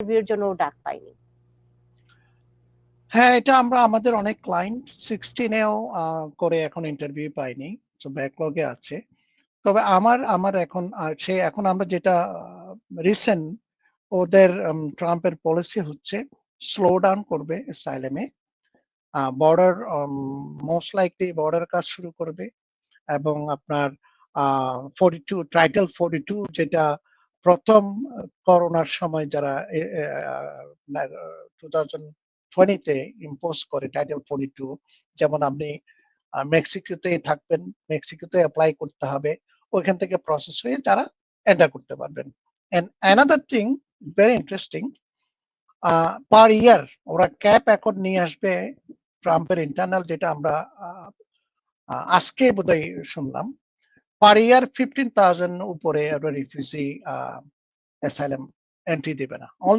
ইন্টারভিউর জন্য ডাক পাইনি হ্যাঁ এটা আমরা, আমাদের অনেক ক্লায়েন্ট সিক্সটিনেও করে এখন ইন্টারভিউ পাইনি তো ব্যাকলগে আছে। তবে আমার আমার এখন সে, এখন আমরা যেটা রিসেন্ট ওদের ট্রাম্পের পলিসি হচ্ছে স্লো ডাউন করবে সাইলেমে বর্ডার মোস্ট লাইকলি বর্ডার কাজ শুরু করবে এবং আপনার forty two title forty two যেটা প্রথম করোনার সময় যারা টু থাউজেন্ড টোয়েন্টিতে ইম্পোজ করে টাইটেল ফোর্টি টু যেমন আপনি মেক্সিকোতে থাকবেন মেক্সিকোতে অ্যাপ্লাই করতে হবে, ওইখান থেকে প্রসেস হয়ে তারা এন্টার করতে পারবেন। And another thing very interesting per year ওরা ক্যাপ এখন নিয়ে আসবে ট্রাম্পের ইন্টারনাল যেটা আমরা আজকে বোধহয় শুনলাম। পার ইয়ার ফিফটিন থাউজেন্ড উপরে রিফিউজি অ্যাসাইলাম এন্ট্রি দেবে না।